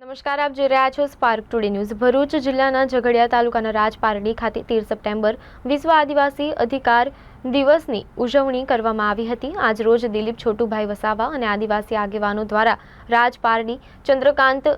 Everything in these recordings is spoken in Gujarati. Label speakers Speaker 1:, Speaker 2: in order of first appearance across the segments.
Speaker 1: નમસ્કાર, આપ જોઈ રહ્યા છો સ્પાર્ક ટુડે ન્યૂઝ ભરૂચ જિલ્લાના ઝઘડિયા તાલુકાના રાજપારડી ખાતે તેર સપ્ટેમ્બર વિશ્વ આદિવાસી અધિકાર દિવસની ઉજવણી કરવામાં આવી હતી. આજ રોજ દિલીપ છોટુભાઈ વસાવા અને આદિવાસી આગેવાનો દ્વારા રાજપારડી ચંદ્રકાંત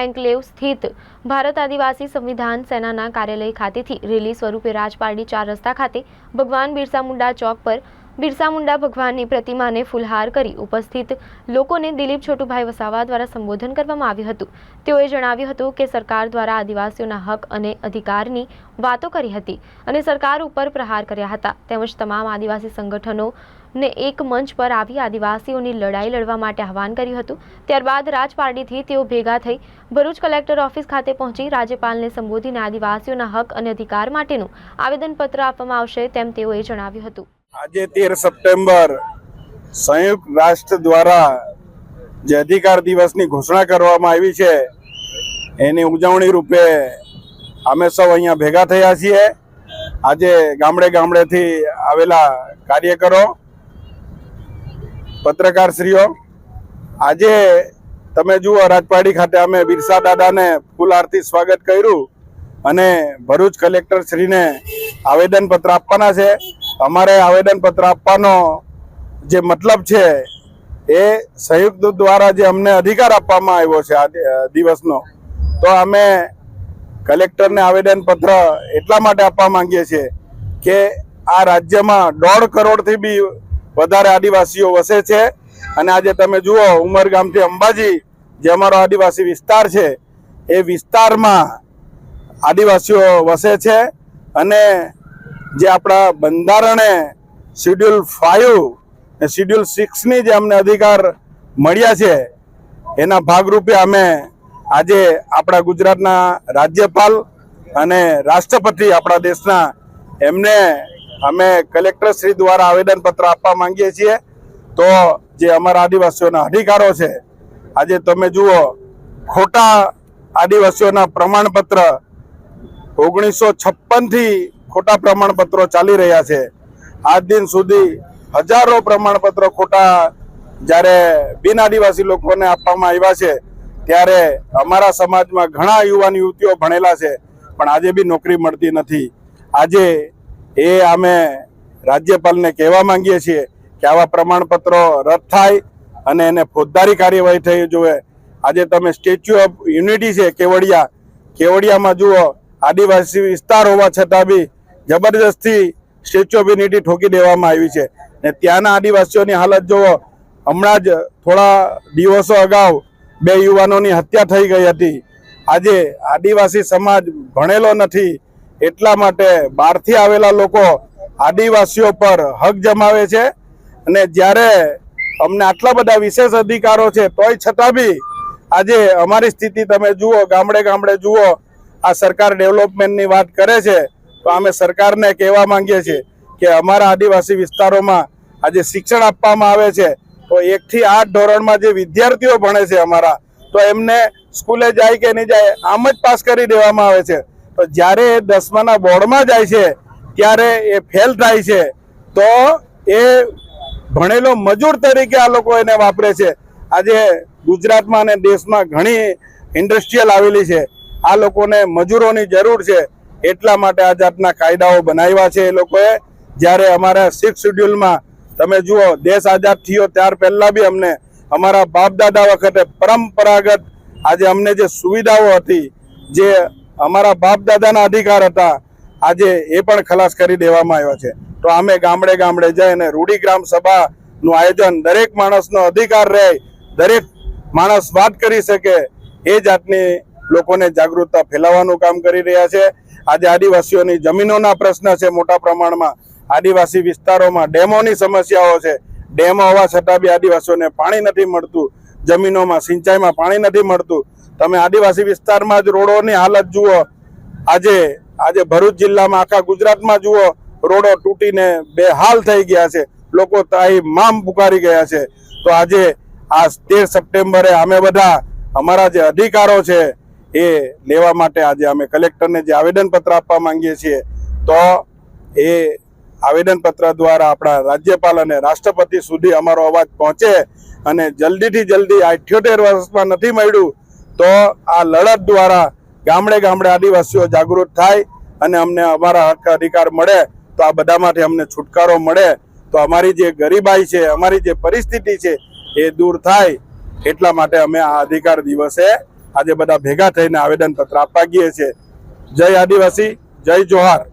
Speaker 1: એન્કલેવ સ્થિત ભારત આદિવાસી સંવિધાન સેનાના કાર્યાલય ખાતેથી રેલી સ્વરૂપે રાજપારડી ચાર રસ્તા ખાતે ભગવાન બિરસા મુંડા ચોક પર બિરસા મુંડા ભગવાનની પ્રતિમાને ફૂલહાર કરી ઉપસ્થિત લોકોને દિલીપ છોટુભાઈ વસાવા દ્વારા સંબોધન કરવામાં આવ્યું હતું. તેઓએ જણાવ્યું હતું કે સરકાર દ્વારા આદિવાસીઓના હક અને અધિકારની વાતો કરી હતી અને સરકાર ઉપર પ્રહાર કર્યા હતા. તેમજ તમામ આદિવાસી સંગઠનોને એક મંચ પર આવી આદિવાસીઓની લડાઈ લડવા માટે આહવાન કર્યું હતું. ત્યારબાદ રાજપારડીથી તેઓ ભેગા થઈ ભરૂચ કલેક્ટર ઓફિસ ખાતે પહોંચી રાજ્યપાલને સંબોધીને આદિવાસીઓના હક અને અધિકાર માટેનું આવેદનપત્ર આપવામાં આવશે તેમ તેઓએ જણાવ્યું હતું.
Speaker 2: આજે તેર સપ્ટેમ્બર સંયુક્ત રાષ્ટ્ર દ્વારા જે અધિકાર દિવસની ઘોષણા કરવામાં આવી છે, એની ઉજવણી રૂપે અમે સૌ અહીંયા ભેગા થયા છીએ. આજે ગામડે ગામડેથી આવેલા કાર્યકરો, પત્રકારશ્રીઓ, આજે તમે જુઓ, રાજપાડી ખાતે અમે બિરસા દાદાને ફૂલ આરતી સ્વાગત કર્યું અને ભરૂચ કલેક્ટર શ્રીને આવેદનપત્ર આપવાના છે. અમારે આવેદનપત્ર આપવાનો જે મતલબ છે એ સંયુક્ત દ્વારા જે અમને અધિકાર આપવામાં આવ્યો છે આ દિવસનો, તો અમે કલેક્ટરને આવેદનપત્ર એટલા માટે આપવા માંગીએ છીએ કે આ રાજ્યમાં દોઢ કરોડથી બી વધારે આદિવાસીઓ વસે છે. અને આજે તમે જુઓ ઉમરગામથી અંબાજી જે અમારો આદિવાસી વિસ્તાર છે, એ વિસ્તારમાં આદિવાસીઓ વસે છે. અને જે આપણા બંધારણે શિડ્યુલ ફાઇવ ને શિડ્યુલ સિક્સની જે અમને અધિકાર મળ્યા છે, એના ભાગરૂપે અમે આજે આપણા ગુજરાતના રાજ્યપાલ અને રાષ્ટ્રપતિ આપણા દેશના, એમને અમે કલેક્ટરશ્રી દ્વારા આવેદનપત્ર આપવા માંગીએ છીએ. તો જે અમારા આદિવાસીઓના અધિકારો છે, આજે તમે જુઓ, ખોટા આદિવાસીઓના પ્રમાણપત્ર ઓગણીસો છપ્પનથી ખોટા પ્રમાણપત્રો ચાલી રહ્યા છે. આજ દિન સુધી હજારો પ્રમાણપત્રો ખોટા જ્યારે બિન આદિવાસી લોકોને આપવામાં આવ્યા છે, ત્યારે અમારા સમાજમાં ઘણા યુવાન યુવતીઓ ભણેલા છે, પણ આજે બી નોકરી મળતી નથી. આજે એ અમે રાજ્યપાલને કહેવા માંગીએ છીએ કે આવા પ્રમાણપત્રો રદ થાય અને એને ફોજદારી કાર્યવાહી થઈ જોઈએ આજે તમે સ્ટેચ્યુ ઓફ યુનિટી છે, કેવડિયા. કેવડિયામાં જુઓ, આદિવાસી વિસ્તાર હોવા છતાં બી જબરજસ્તી સ્ટેચ્યુ ઓફ યુનિટી ઠોકી દેવામાં આવી છે. ને ત્યાંના આદિવાસીઓની હાલત જુઓ, હમણાં જ થોડા દિવસો અગાઉ બે યુવાનોની હત્યા થઈ ગઈ હતી. આજે આદિવાસી સમાજ ભણેલો નથી, એટલા માટે બહારથી આવેલા લોકો આદિવાસીઓ પર હક જમાવે છે. અને જ્યારે અમને આટલા બધા વિશેષ અધિકારો છે, તોય છતાં બી આજે અમારી સ્થિતિ તમે જુઓ, ગામડે ગામડે જુઓ, આ સરકાર ડેવલપમેન્ટની વાત કરે છે તો અમે સરકારને કહેવા માંગીએ છીએ કે અમારા આદિવાસી વિસ્તારોમાં આજે શિક્ષણ આપવામાં આવે છે, તો એકથી આઠ ધોરણમાં જે વિદ્યાર્થીઓ ભણે છે અમારા, તો એમને સ્કૂલે જાય કે નહીં જાય આમ જ પાસ કરી દેવામાં આવે છે. તો જ્યારે એ દસમાના બોર્ડમાં જાય છે, ત્યારે એ ફેલ થાય છે, તો એ ભણેલો મજૂર તરીકે આ લોકો એને વાપરે છે. આજે ગુજરાતમાં અને દેશમાં ઘણી ઇન્ડસ્ટ્રીયલ આવેલી છે. આ લોકોને મજૂરોની જરૂર છે. એટલા માટે આ જાતના કાયદાઓ બનાવ્યા છે એ લોકોએ. જ્યારે અમારા સિક્સ શેડ્યુલમાં તમે જુઓ, દેશ આઝાદ થયો ત્યાર પહેલાં બી અમને અમારા બાપ દાદા વખતે પરંપરાગત આજે અમને જે સુવિધાઓ હતી, જે અમારા બાપ દાદાના અધિકાર હતા, આજે એ પણ ખલાસ કરી દેવામાં આવ્યા છે. તો અમે ગામડે ગામડે જઈને રૂઢિગ્રામ સભાનું આયોજન દરેક માણસનો અધિકાર રહે, દરેક માણસ વાત કરી શકે, એ જાતની લોકોને જાગૃતતા ફેલાવવાનું કામ કરી રહ્યા છે. આજે આદિવાસીઓની જમીનોના પ્રશ્ન છે મોટા પ્રમાણમાં. આદિવાસી વિસ્તારોમાં ડેમોની સમસ્યાઓ છે. ડેમો હોવા છતાં બી આદિવાસીઓને પાણી નથી મળતું. જમીનોમાં સિંચાઈમાં પાણી નથી મળતું. તમે આદિવાસી વિસ્તારમાં જ રોડોની હાલત જુઓ. આજે આજે ભરૂચ જિલ્લામાં આખા ગુજરાતમાં જુઓ, રોડો તૂટીને બેહાલ થઈ ગયા છે. લોકો તાઈ મામ પુકારી ગયા છે. તો આજે, આ તેર સપ્ટેમ્બરે અમે બધા, અમારા જે અધિકારો છે એ લેવા માટે આજે અમે કલેક્ટરને જે આવેદનપત્ર આપવા માંગીએ છીએ, તો એ આવેદનપત્ર દ્વારા આપણા રાજ્યપાલ અને રાષ્ટ્રપતિ સુધી અમારો અવાજ પહોંચે અને જલ્દીથી જલ્દી આ અઠ્યોતેર વર્ષમાં નથી મળ્યું, તો આ લડત દ્વારા ગામડે ગામડે આદિવાસીઓ જાગૃત થાય અને અમને અમારા હક અધિકાર મળે, તો આ બધામાંથી અમને છુટકારો મળે. તો અમારી જે ગરીબાઈ છે, અમારી જે પરિસ્થિતિ છે, એ દૂર થાય. એટલા માટે અમે આ અધિકાર દિવસે આજે બધા ભેગા થઈને આવેદન પત્ર આપવા ગઈએ છીએ. જય આદિવાસી જય જોહાર.